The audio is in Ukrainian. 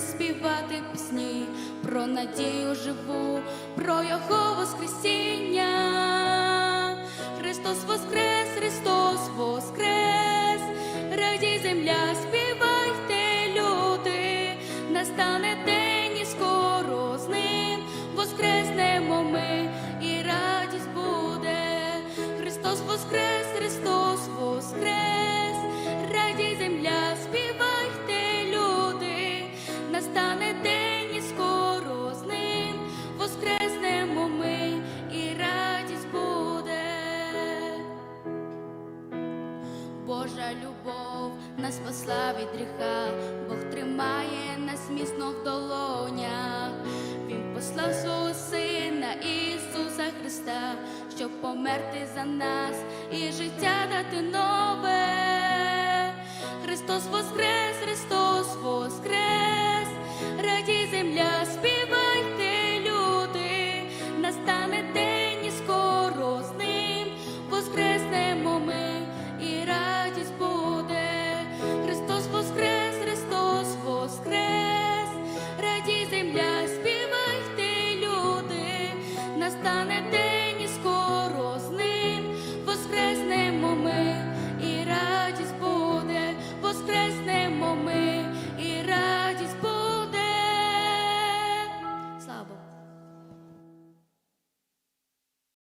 заспівати пісні про надію живу, про Його Воскресіння. Христос Воскрес, Христос Воскрес, радій земля, співайте, Божа любов нас спасла від гріха, Бог тримає нас міцно в долонях. Він послав свого сина Ісуса Христа, щоб померти за нас і життя дати нове. Христос Воскрес,